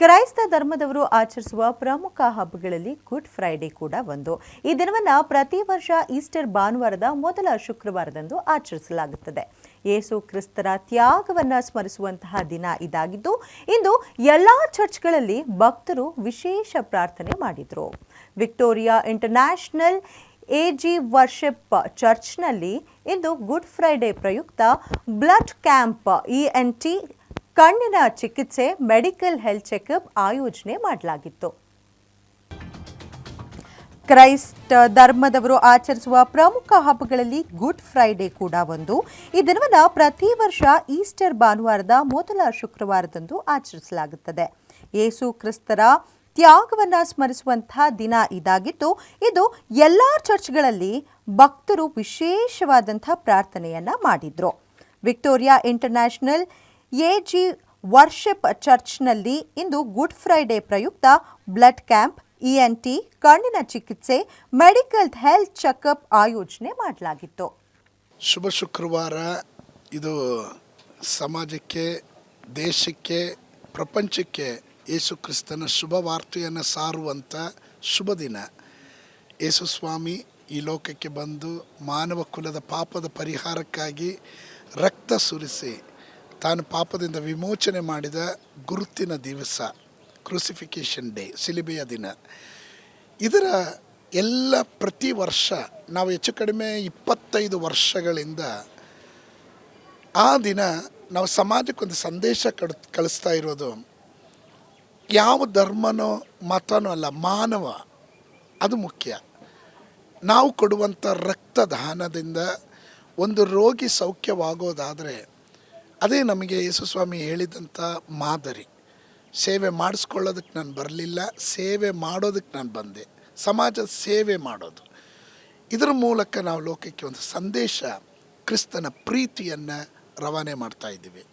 ಕ್ರೈಸ್ತ ಧರ್ಮದವರು ಆಚರಿಸುವ ಪ್ರಮುಖ ಹಬ್ಬಗಳಲ್ಲಿ ಗುಡ್ ಫ್ರೈಡೆ ಕೂಡ ಒಂದು. ಈ ದಿನವನ್ನು ಪ್ರತಿ ವರ್ಷ ಈಸ್ಟರ್ ಭಾನುವಾರದ ಮೊದಲ ಶುಕ್ರವಾರದಂದು ಆಚರಿಸಲಾಗುತ್ತದೆ. ಯೇಸು ಕ್ರಿಸ್ತರ ತ್ಯಾಗವನ್ನು ಸ್ಮರಿಸುವಂತಹ ದಿನ ಇದಾಗಿದ್ದು, ಇಂದು ಎಲ್ಲ ಚರ್ಚ್ಗಳಲ್ಲಿ ಭಕ್ತರು ವಿಶೇಷ ಪ್ರಾರ್ಥನೆ ಮಾಡಿದರು. Victoria international A G worship ಚರ್ಚ್ನಲ್ಲಿ ಇಂದು ಗುಡ್ ಫ್ರೈಡೆ ಪ್ರಯುಕ್ತ blood camp E N T ಕಣ್ಣಿನ ಚಿಕಿತ್ಸೆ, ಮೆಡಿಕಲ್ ಹೆಲ್ತ್ ಚೆಕಪ್ ಆಯೋಜನೆ ಮಾಡಲಾಗಿತ್ತು. ಕ್ರೈಸ್ತ ಧರ್ಮದವರು ಆಚರಿಸುವ ಪ್ರಮುಖ ಹಬ್ಬಗಳಲ್ಲಿ ಗುಡ್ ಫ್ರೈಡೆ ಕೂಡ ಒಂದು. ಈ ದಿನವನ್ನು ಪ್ರತಿ ವರ್ಷ ಈಸ್ಟರ್ ಭಾನುವಾರದ ಮೊದಲ ಶುಕ್ರವಾರದಂದು ಆಚರಿಸಲಾಗುತ್ತದೆ. ಯೇಸು ಕ್ರಿಸ್ತರ ತ್ಯಾಗವನ್ನು ಸ್ಮರಿಸುವಂತಹ ದಿನ ಇದಾಗಿದ್ದು ಇದು ಎಲ್ಲ ಚರ್ಚ್ಗಳಲ್ಲಿ ಭಕ್ತರು ವಿಶೇಷವಾದಂಥ ಪ್ರಾರ್ಥನೆಯನ್ನು ಮಾಡಿದರು. ವಿಕ್ಟೋರಿಯಾ ಇಂಟರ್ನ್ಯಾಷನಲ್ ಎಜಿ ವರ್ಷಿಪ್ ಚರ್ಚ್ನಲ್ಲಿ ಇಂದು ಗುಡ್ ಫ್ರೈಡೇ ಪ್ರಯುಕ್ತ ಬ್ಲಡ್ ಕ್ಯಾಂಪ್ ಇಎನ್ಟಿ ಕಣ್ಣಿನ ಚಿಕಿತ್ಸೆ, ಮೆಡಿಕಲ್ ಹೆಲ್ತ್ ಚೆಕಪ್ ಆಯೋಜನೆ ಮಾಡಲಾಗಿತ್ತು. ಶುಭ ಶುಕ್ರವಾರ. ಇದು ಸಮಾಜಕ್ಕೆ, ದೇಶಕ್ಕೆ, ಪ್ರಪಂಚಕ್ಕೆ ಯೇಸು ಕ್ರಿಸ್ತನ ಶುಭ ವಾರ್ತೆಯನ್ನು ಸಾರುವಂಥ ಶುಭ ದಿನ. ಯೇಸು ಸ್ವಾಮಿ ಈ ಲೋಕಕ್ಕೆ ಬಂದು ಮಾನವ ಕುಲದ ಪಾಪದ ಪರಿಹಾರಕ್ಕಾಗಿ ರಕ್ತ ಸುರಿಸಿ ತಾನು ಪಾಪದಿಂದ ವಿಮೋಚನೆ ಮಾಡಿದ ಗುರುತಿನ ದಿವಸ ಕ್ರೂಸಿಫಿಕೇಷನ್ ಡೇ ಸಿಲಿಬೆಯ ದಿನ. ಇದರ ಎಲ್ಲ ಪ್ರತಿ ವರ್ಷ, ನಾವು ಹೆಚ್ಚು ಕಡಿಮೆ ಇಪ್ಪತ್ತೈದು ವರ್ಷಗಳಿಂದ ಆ ದಿನ ನಾವು ಸಮಾಜಕ್ಕೊಂದು ಸಂದೇಶ ಕಡ್, ಕಳಿಸ್ತಾ ಇರೋದು, ಯಾವ ಧರ್ಮನೋ ಮತನೋ ಅಲ್ಲ, ಮಾನವ, ಅದು ಮುಖ್ಯ. ನಾವು ಕೊಡುವಂಥ ರಕ್ತದಾನದಿಂದ ಒಂದು ರೋಗಿ ಸೌಖ್ಯವಾಗೋದಾದರೆ ಅದೇ ನಮಗೆ ಯೇಸುಸ್ವಾಮಿ ಹೇಳಿದಂಥ ಮಾದರಿ. ಸೇವೆ ಮಾಡಿಸ್ಕೊಳ್ಳೋದಕ್ಕೆ ನಾನು ಬರಲಿಲ್ಲ, ಸೇವೆ ಮಾಡೋದಕ್ಕೆ ನಾನು ಬಂದೆ. ಸಮಾಜದ ಸೇವೆ ಮಾಡೋದು. ಇದರ ಮೂಲಕ ನಾವು ಲೋಕಕ್ಕೆ ಒಂದು ಸಂದೇಶ, ಕ್ರಿಸ್ತನ ಪ್ರೀತಿಯನ್ನು ರವಾನೆ ಮಾಡ್ತಾ ಇದ್ದೀವಿ.